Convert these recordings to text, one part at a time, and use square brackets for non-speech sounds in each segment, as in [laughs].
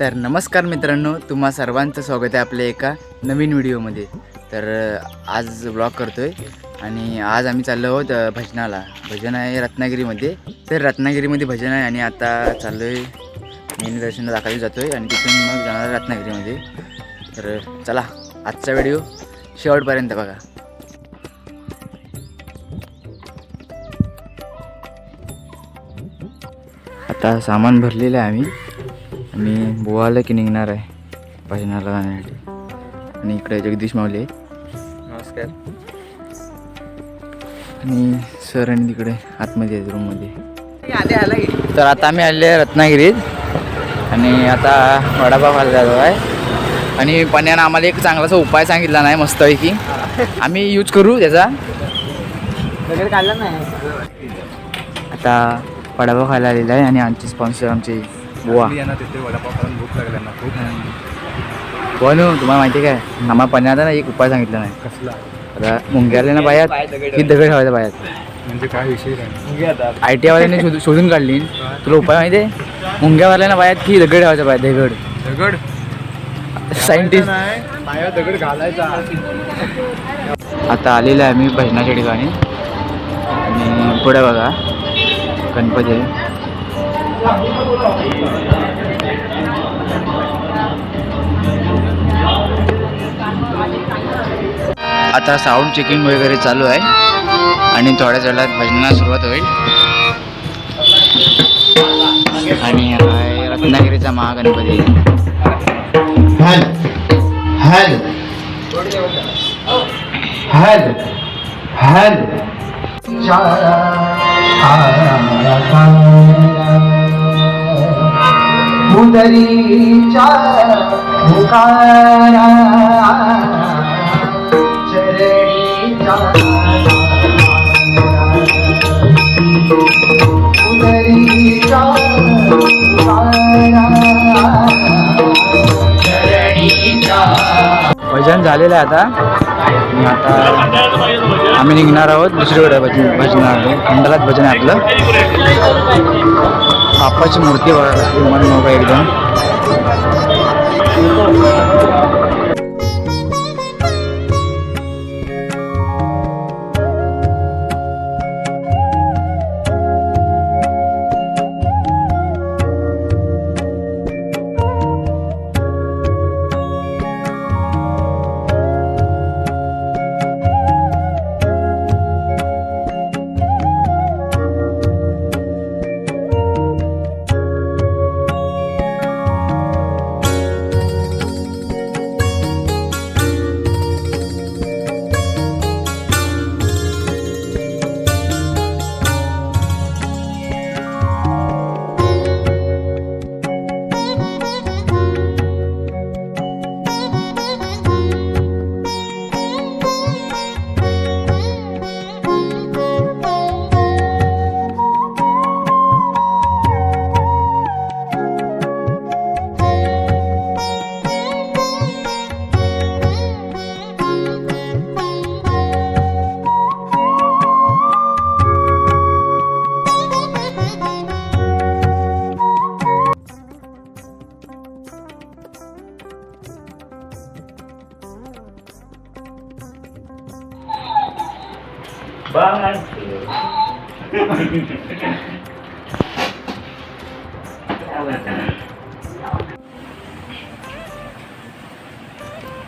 तर नमस्कार मित्रांनो तुम्हा सर्वांचं स्वागत आहे आपल्या एका नवीन व्हिडिओमध्ये. तर आज ब्लॉग करतो आहे आणि आज आम्ही चाललो आहोत भजनाला. भजन आहे रत्नागिरीमध्ये. तर रत्नागिरीमध्ये भजन आहे आणि आता चाललो आहे मेन दर्शन दाखवली जातो आहे आणि तिथून मग जाणार रत्नागिरीमध्ये. तर चला आजचा व्हिडिओ शेवटपर्यंत बघा. आता सामान भरलेलं आहे आम्ही. आणि बोवाला की निघणार आहे भजनाला जाण्यासाठी. आणि इकडे जगदीश माऊली नमस्कार. आणि सर आणि तिकडे आतमध्ये आहेत रूममध्ये. आले आला तर आता आम्ही आले आहे रत्नागिरीत. आणि आता वडापाव खायला जातो आहे. आणि पण्यानं आम्हाला एक चांगलासा उपाय सांगितला नाही मस्तपैकी. आम्ही यूज करू त्याचा. आता वडापाव खायला आलेला आहे आणि आमचे स्पॉन्सर आमचे बुवा यांना तिथे वडापाव खाऊन भूक लागल्या ना खूप. बुवा नो तुम्हाला माहिती आहे काय? आम्हाला पण्याचा ना एक उपाय सांगितला नाही. कसला? आता मुंग्याले ना बायात की दगड ठेवायचा बायात म्हणजे काय विषय आता आय टी वाल्याने शोध शोधून काढली. तुला उपाय माहिती आहे? मुंग्यावाल्यानं बायात की दगड ठेवायचा बायात दगड? दगड? सायंटिस्ट पाया दगड घालायचा. आता आलेलो आहे आम्ही भजनाच्या ठिकाणी. आणि पुढे बघा गणपती. आहे आता साऊंड चेकिंग वगैरे चालू आहे. आणि थोड्याच वेळात भजनाला सुरुवात होईल. आणि आहे रत्नागिरीचा महागणपती. हॅल हॅल हॅल हॅल. उदरीच्या सुंदरीच्या उदरीच्या मुखारा चरणीच्या भजन झालेलं आहे आता. आता आम्ही निघणार आहोत दुसरीकडे भजन भजनाला. खंडालात भजन आहे आपलं. बाप्पाची मूर्ती बघा मन एकदम.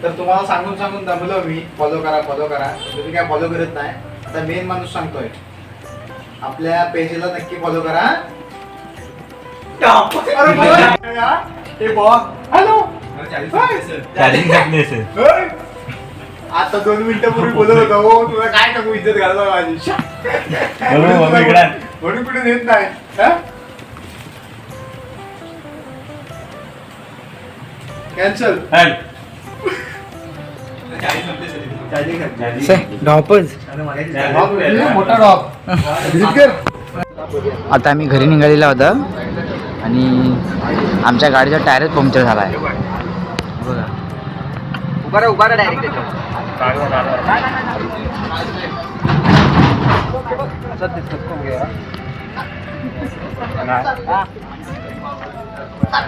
तर तुम्हाला सांगून सांगून दमलो मी. फॉलो करा फॉलो करा. तुम्ही काय फॉलो करत नाही आता मेन माणूस सांगतोय. आपल्या पेजला नक्की फॉलो करा. [laughs] हे बॉ हॅलो आता दोन मिनिटं पूर्वी बोलत होता हो तुला काय टाकू इज्जत घालवा माझी? शा. म्हणून कुठे देत नाही कॅन्सल मोठा आता आम्ही घरी निघालेला होता आणि आमच्या गाडीचा टायरच पंक्चर झाला आहे. उभा उभा डायरेक्ट असं दिसत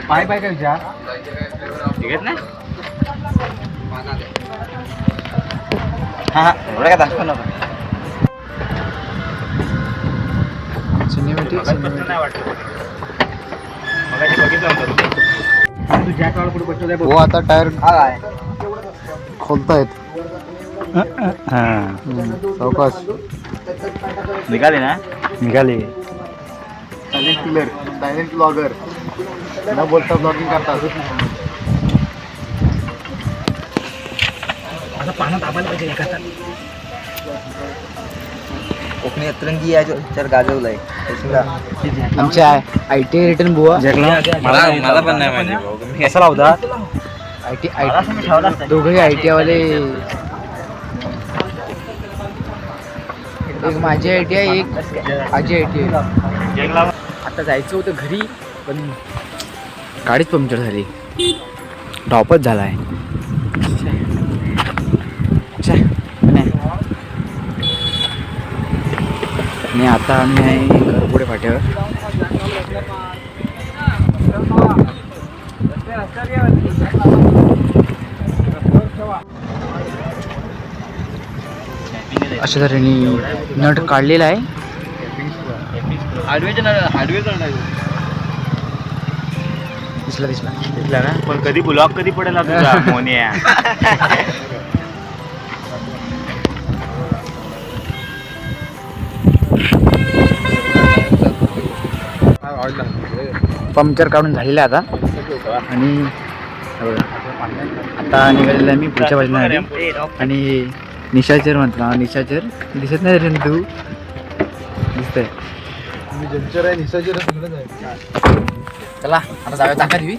पाय पाय काय विचार ठीक आहे ना हा हा. एवढं काय दाखव नका. सिनेमॅटिक तू जॅक लावला कुठे बसवलाय हो आता टायर खोलतायत सावकाश निघाले ना? निघाले. सायलेंट किलर सायलेंट ब्लॉगर न बोलता ब्लॉगिंग करतात आता पानं दाबायला पाहिजे एखादा कोकणी अतरंगी या विचार गाजवलाय. आमच्या आय टी रिटर्न बुवा. मला मला पण नाही माहिती कसा लावता आय टी आय दोघंही आय टी वाले एक माझी आय टी आहे एक आजी आय टी आहे आता जायचं होतं घरी पण गाडीच पंक्चर झाली ड्रॉपच झाला आहे आणि आता आम्ही आहे पुढे फाट्यावर अशा तऱ्हेने नट काढलेला आहे. दिसला दिसला. दिसला ना? पण कधी ब्लॉक कधी पडेल हा तुझा मोनिया पंक्चर काढून झालेलं आहे आता. आणि. आता निघालेला आहे मी पुढच्या बाजूला आणि निशाचर म्हटला निशाचर दिसत नाही रे तू दिसतंय चला आता जाऊया ताकद दिवी.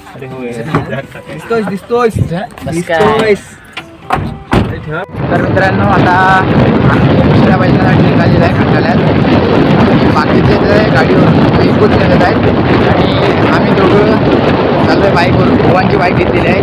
दिसतोय दिसतोय दिसतोय तर मित्रांनो आता दुसऱ्या बैलांसाठी निघालेला आहे खंडाल्यात बाकीचे गाडीवर एकूच निघत आहेत आणि आम्ही दोघं তাদের বাইক ওয়ান জি বাইক দিলে।